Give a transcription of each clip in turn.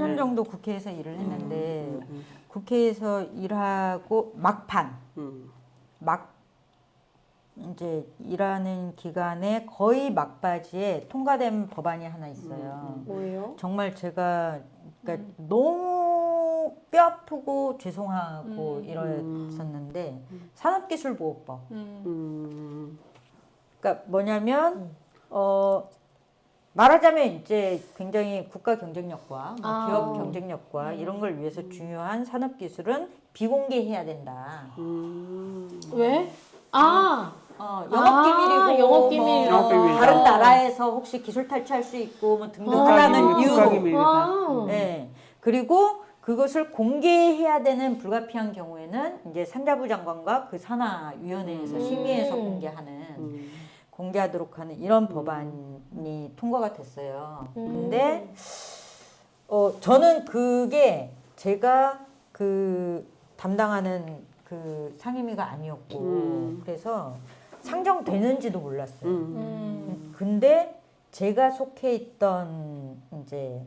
4년 네. 정도 국회에서 일을 했는데 음, 국회에서 일하고 막판 음, 막 이제 일하는 기간에 거의 막바지에 통과된 법안이 하나 있어요. 음, 뭐예요? 정말 제가 그러니까 너무 뼈 아프고 죄송하고 음. 이랬었는데 산업기술보호법. 음. 음, 그러니까 뭐냐면 어 말하자면 이제 굉장히 국가 경쟁력과 뭐 아. 기업 경쟁력과 이런 걸 위해서 중요한 산업 기술은 비공개해야 된다. 음. 왜? 아, 어, 아, 영업 기밀이고 영업 기밀이라. 영업 비밀이다. 다른 나라에서 혹시 기술 탈취할 수 있고 뭐 등등 아. 하라는 국가 이유로. 기밀이다. 와. 네. 그리고 그것을 공개해야 되는 불가피한 경우에는 이제 산자부 장관과 그 산하 위원회에서 음. 심의해서 음. 공개하는 음. 공개하도록 하는 이런 법안이 통과가 됐어요. 음. 근데 어 저는 그게 제가 그 담당하는 그 상임위가 아니었고 음. 그래서 상정되는지도 몰랐어요. 음. 음. 근데 제가 속해 있던 이제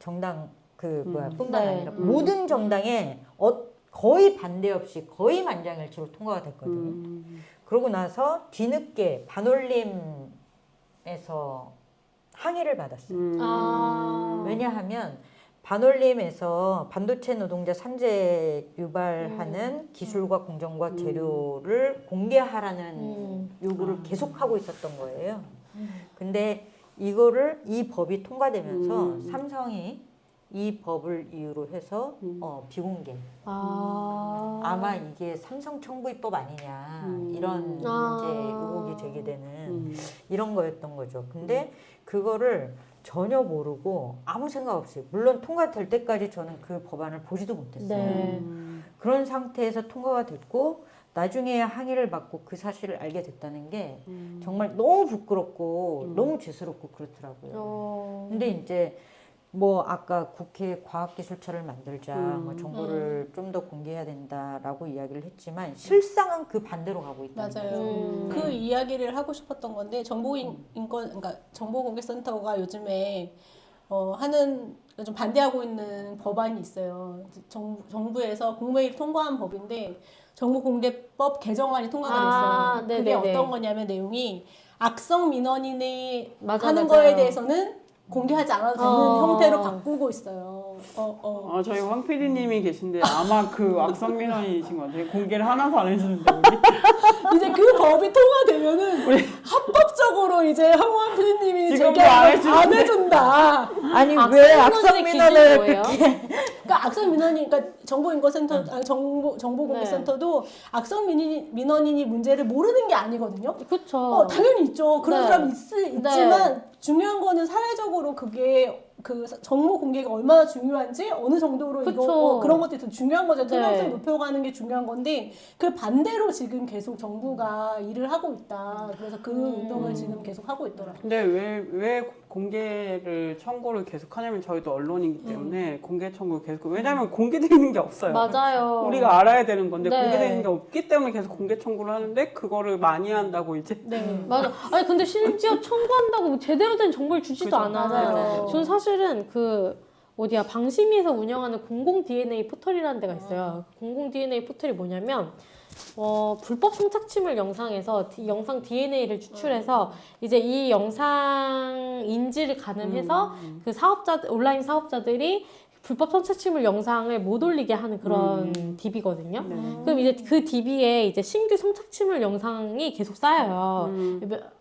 정당 그 뭐야 음. 뿐만 네. 아니라 음. 모든 정당에 어, 거의 반대 없이 거의 만장일치로 통과가 됐거든요. 음. 그러고 나서 뒤늦게 반올림에서 항의를 받았어요. 음. 아. 왜냐하면 반올림에서 반도체 노동자 산재 유발하는 기술과 공정과 음. 재료를 공개하라는 음. 요구를 아. 계속하고 있었던 거예요. 근데 이거를 이 법이 통과되면서 음. 삼성이 이 법을 이유로 해서 음. 어, 비공개 아. 아마 이게 삼성 청구입법 아니냐 음. 이런 아. 이제 의혹이 제기되는 음. 이런 거였던 거죠. 근데 그거를 전혀 모르고 아무 생각 없이 물론 통과될 때까지 저는 그 법안을 보지도 못했어요. 네. 음. 그런 상태에서 통과가 됐고 나중에 항의를 받고 그 사실을 알게 됐다는 게 음. 정말 너무 부끄럽고 음. 너무 죄스럽고 그렇더라고요. 어. 근데 이제 뭐 아까 국회 과학기술처를 만들자, 음. 뭐 정보를 좀더 공개해야 된다라고 이야기를 했지만 실상은 그 반대로 가고 있다는 맞아요. 음. 그 이야기를 하고 싶었던 건데 정보 인- 인권 그러니까 정보공개센터가 요즘에 어, 하는 좀 반대하고 있는 법안이 있어요. 정부, 정부에서 국무회의 통과한 법인데 정보공개법 개정안이 통과가 아, 됐어요. 그게 네네네. 어떤 거냐면 내용이 악성 민원인이 맞아, 하는 맞아요. 거에 대해서는 공개하지 않아도 되는 어. 형태로 바꾸고 있어요. 어, 어. 아, 저희 황 PD님이 계신데 아마 그 악성 민원이신 것 같아요. 공개를 하나도 안 해주는데 우리. 이제 그 법이 통과되면은 합법적으로 이제 황원 PD님이 지금도 제기한 안걸 해주는데. 안 해준다. 아니 악성 왜 민원의 악성 기준이 민원을 뭐예요? 그렇게 그러니까 악성 민원인, 그러니까 정보인권센터, 아니, 정보 정보공개센터도 악성 민원인, 민원인이 문제를 모르는 게 아니거든요. 그쵸. 어, 당연히 있죠. 그런 네. 사람 있, 있지만 중요한 거는 사회적으로 그게 그 정보 공개가 얼마나 중요한지 어느 정도로 이거 그쵸. 어, 그런 것들이 더 중요한 거죠. 투명성 네. 높여가는 게 중요한 건데 그 반대로 지금 계속 정부가 일을 하고 있다. 그래서 그 음. 운동을 지금 계속 하고 있더라고요. 근데 왜, 왜 공개를 청구를 계속 하냐면 저희도 언론이기 때문에 공개 청구를 계속 왜냐면 공개되어 있는 게 없어요. 맞아요. 우리가 알아야 되는 건데 네. 공개되어 있는 게 없기 때문에 계속 공개 청구를 하는데 그거를 많이 한다고 이제 네. 맞아. 아니 근데 심지어 청구한다고 뭐 제대로 된 정보를 주지도 그죠. 않아요. 맞아요. 저는 사실 은 그 어디야 방심위에서 운영하는 공공 DNA 포털이라는 데가 있어요. 공공 DNA 포털이 뭐냐면 어, 불법 성착취물 영상에서 디- 영상 DNA를 추출해서 이제 이 영상 인지를 가늠해서 음. 그 사업자 온라인 사업자들이 불법 성착취물 영상을 못 올리게 하는 그런 음. DB거든요. 네. 그럼 이제 그 DB에 이제 신규 성착취물 영상이 계속 쌓여요. 음.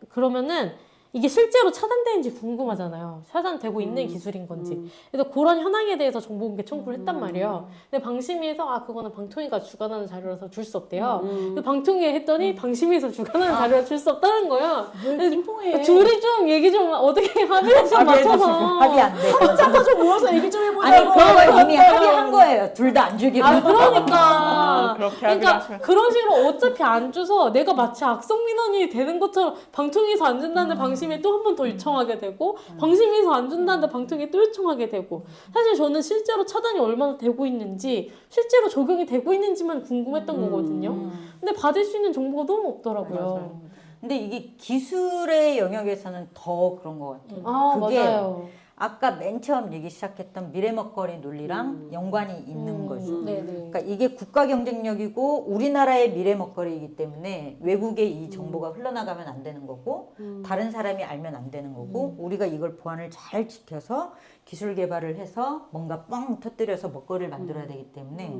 그러면은 이게 실제로 차단되는지 궁금하잖아요. 차단되고 있는 음. 기술인 건지. 음. 그래서 그런 현황에 대해서 정보 공개 청구를 했단 말이에요. 근데 방심위에서 아 그거는 방통위가 주관하는 자료라서 줄 수 없대요. 음. 근데 방통위에 했더니 방심위에서 주관하는 자료라 줄 수 없다는 거예요. 늘 핑퐁해. 둘이 좀 얘기 좀 어떻게 합의를 좀 맞춰서 합의 안 돼. 자좀 모여서 얘기 좀 해보자고. 아니 그거 이미 합의한 거예요. 둘 다 안 주기로. 아 그러니까 아, 그렇게 그러니까. 그런 식으로 어차피 안 줘서 내가 마치 악성 민원이 되는 것처럼 방통위에서 안 준다는데 방심 위에 또 한 번 더 요청하게 되고 방심위에서 안 준다는데 방통위에 또 요청하게 되고 사실 저는 실제로 차단이 얼마나 되고 있는지 실제로 적용이 되고 있는지만 궁금했던 음. 거거든요. 근데 받을 수 있는 정보가 너무 없더라고요. 맞아요. 근데 이게 기술의 영역에서는 더 그런 것 같아요. 아 그게 맞아요. 아까 맨 처음 얘기 시작했던 미래 먹거리 논리랑 연관이 있는 음. 거죠. 네네. 그러니까 이게 국가 경쟁력이고 우리나라의 미래 먹거리이기 때문에 외국에 이 정보가 흘러나가면 안 되는 거고 다른 사람이 알면 안 되는 거고 우리가 이걸 보안을 잘 지켜서 기술 개발을 해서 뭔가 뻥 터뜨려서 먹거리를 만들어야 되기 때문에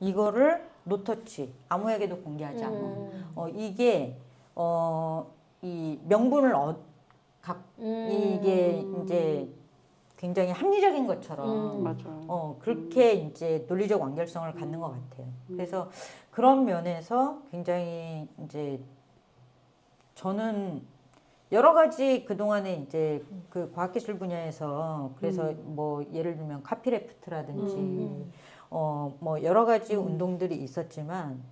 이거를 노터치 아무에게도 공개하지. 음. 어 이게 어 이 명분을 어, 각 음. 이게 이제 굉장히 합리적인 것처럼 음. 맞아요. 어 그렇게 이제 논리적 완결성을 갖는 것 같아요. 그래서 그런 면에서 굉장히 이제 저는 여러 가지 그 동안에 이제 그 과학기술 분야에서 그래서 뭐 예를 들면 카피레프트라든지 음. 어뭐 여러 가지 운동들이 있었지만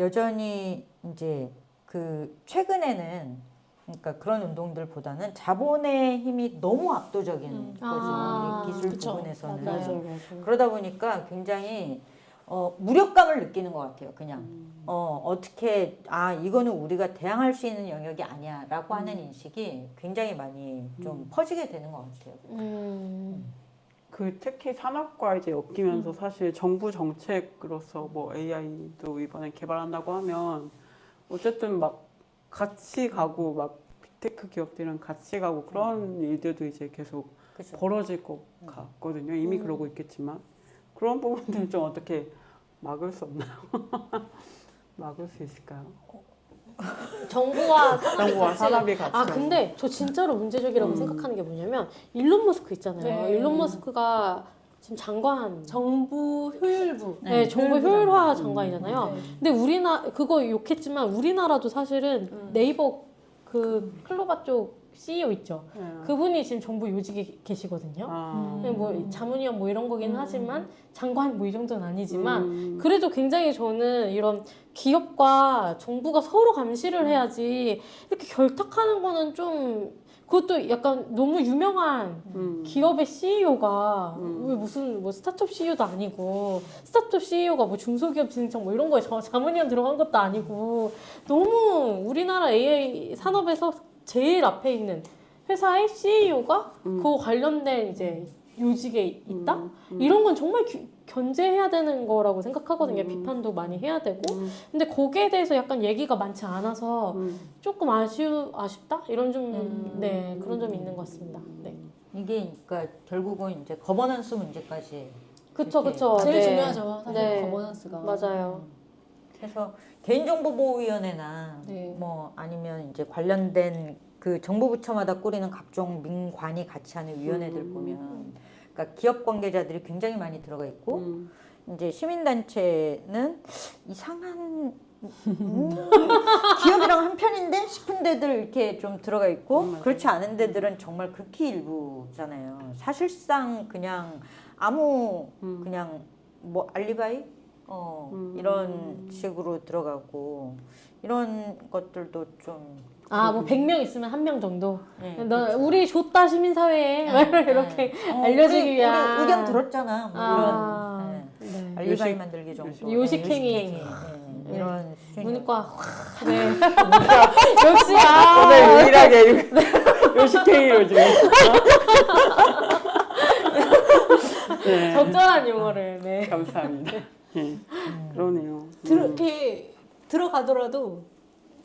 여전히 이제 그 최근에는 그러니까 그런 운동들보다는 자본의 힘이 너무 압도적인 음. 거죠 아, 이 기술 그쵸. 부분에서는 맞아요. 맞아요. 그러다 보니까 굉장히 어, 무력감을 느끼는 것 같아요. 그냥 음. 어, 어떻게 아 이거는 우리가 대항할 수 있는 영역이 아니야라고 하는 인식이 굉장히 많이 좀 퍼지게 되는 것 같아요. 음. 그 특히 산업과 이제 엮이면서 사실 정부 정책으로서 뭐 AI도 이번에 개발한다고 하면 어쨌든 막 같이 가고 막 빅테크 기업들은 같이 가고 그런 일들도 이제 계속 그죠? 벌어질 것 같거든요. 이미 음. 그러고 있겠지만 그런 부분들 좀 어떻게 막을 수 없나요? 막을 수 있을까요? 정부와 산업이 정부와 같이 산업이 같이 아 근데 저 진짜로 문제적이라고 음. 생각하는 게 뭐냐면 일론 머스크 있잖아요. 네. 일론 머스크가 지금 장관 정부 효율부. 네, 정부 효율부장. 효율화 장관이잖아요. 네. 근데 우리나 그거 욕했지만 우리나라도 사실은 음. 네이버 그 클로바 쪽 CEO 있죠. 네. 그분이 지금 정부 요직에 계시거든요. 아. 네, 뭐 자문위원 뭐 이런 거긴 하지만 장관 뭐 이 정도는 아니지만 음. 그래도 굉장히 저는 이런 기업과 정부가 서로 감시를 해야지 이렇게 결탁하는 거는 좀 그것도 약간 너무 유명한 음. 기업의 CEO가 음. 왜 무슨 뭐 스타트업 CEO도 아니고 스타트업 CEO가 뭐 중소기업 진흥청 뭐 이런 거에 저- 자문위원 들어간 것도 아니고 너무 우리나라 AI 산업에서 제일 앞에 있는 회사의 CEO가 음. 그거 관련된 이제 요직에 있다? 음. 음. 이런 건 정말 규- 견제해야 되는 거라고 생각하거든요. 음. 비판도 많이 해야 되고. 음. 근데 거기에 대해서 약간 얘기가 많지 않아서 음. 조금 아쉬우 아쉽다 이런 좀 음. 네 그런 점이 있는 것 같습니다. 네. 이게 그러니까 결국은 이제 거버넌스 문제까지 그쵸 그쵸. 제일 네. 중요하죠. 사실 네. 거버넌스가. 맞아요. 그래서 개인정보보호위원회나 네. 뭐 아니면 이제 관련된 그 정부 부처마다 꾸리는 각종 민관이 같이 하는 위원회들 음. 보면 그러니까 기업 관계자들이 굉장히 많이 들어가 있고 음. 이제 시민단체는 이상한 음, 기업이랑 한 편인데 싶은 데들 이렇게 좀 들어가 있고 음. 그렇지 않은 데들은 정말 극히 일부잖아요. 사실상 그냥 아무 음. 그냥 뭐 알리바이 어 음. 이런 식으로 들어가고 이런 것들도 좀 아 뭐 100명 있으면 한 명 정도. 네, 너 우리 줬다 시민사회에 네, 막 이렇게 네. 어, 알려주기 우리, 위한. 우리 의견 들었잖아 뭐 아, 이런 네. 네. 알리바이 요식- 만들기 정도 요식- 요식행위. 네, 요식행위. 네, 이런 수준이 문과 네. 역시 아 오늘 유일하게 요식행위로 지금 네. 적절한 용어를 네. 감사합니다. 예. 그러네요. 들어, 음. 이렇게 들어가더라도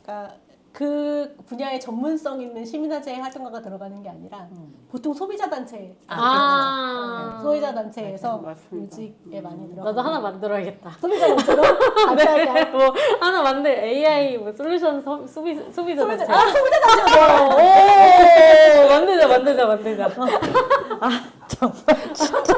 그러니까 그 분야의 전문성 있는 시민단체 활동가가 들어가는 게 아니라 음. 보통 소비자 단체, 아 소비자 단체에서 맞습니다. 요직에 많이 들어가. 나도 하나 만들어야겠다. 소비자 단체로 같이 할까요? 뭐 하나 만들 AI 뭐 솔루션 소, 소비 소비자 소비자 단체. 아 소비자 단체. 오, 만들자 만들자 만들자.